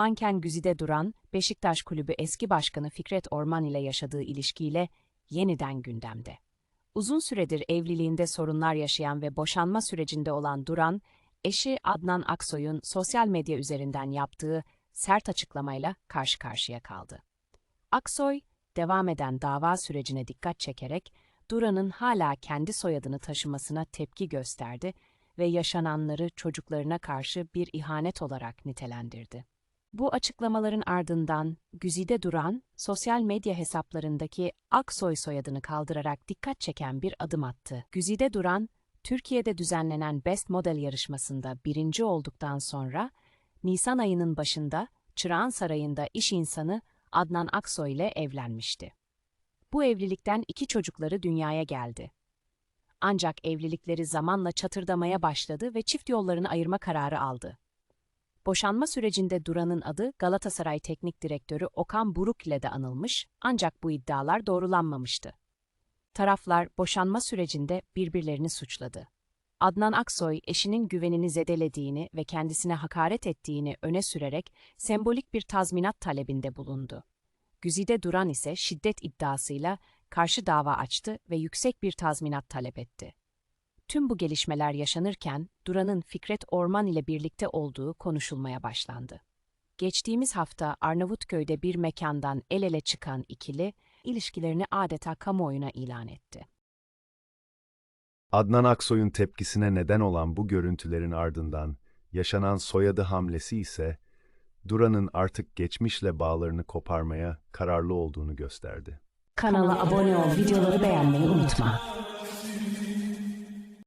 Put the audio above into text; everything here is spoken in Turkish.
manken Güzide Duran, Beşiktaş Kulübü eski başkanı Fikret Orman ile yaşadığı ilişkiyle yeniden gündemde. Uzun süredir evliliğinde sorunlar yaşayan ve boşanma sürecinde olan Duran, eşi Adnan Aksoy'un sosyal medya üzerinden yaptığı sert açıklamayla karşı karşıya kaldı. Aksoy, devam eden dava sürecine dikkat çekerek Duran'ın hala kendi soyadını taşımasına tepki gösterdi ve yaşananları çocuklarına karşı bir ihanet olarak nitelendirdi. Bu açıklamaların ardından Güzide Duran, sosyal medya hesaplarındaki Aksoy soyadını kaldırarak dikkat çeken bir adım attı. Güzide Duran, Türkiye'de düzenlenen Best Model yarışmasında birinci olduktan sonra, Nisan ayının başında Çırağan Sarayı'nda iş insanı Adnan Aksoy ile evlenmişti. Bu evlilikten iki çocukları dünyaya geldi. Ancak evlilikleri zamanla çatırdamaya başladı ve çift yollarını ayırma kararı aldı. Boşanma sürecinde Duran'ın adı Galatasaray Teknik Direktörü Okan Buruk ile de anılmış ancak bu iddialar doğrulanmamıştı. Taraflar boşanma sürecinde birbirlerini suçladı. Adnan Aksoy eşinin güvenini zedelediğini ve kendisine hakaret ettiğini öne sürerek sembolik bir tazminat talebinde bulundu. Güzide Duran ise şiddet iddiasıyla karşı dava açtı ve yüksek bir tazminat talep etti. Tüm bu gelişmeler yaşanırken Duran'ın Fikret Orman ile birlikte olduğu konuşulmaya başlandı. Geçtiğimiz hafta Arnavutköy'de bir mekandan el ele çıkan ikili, ilişkilerini adeta kamuoyuna ilan etti. Adnan Aksoy'un tepkisine neden olan bu görüntülerin ardından yaşanan soyadı hamlesi ise Duran'ın artık geçmişle bağlarını koparmaya kararlı olduğunu gösterdi. Kanala abone ol, videoları beğenmeyi unutma.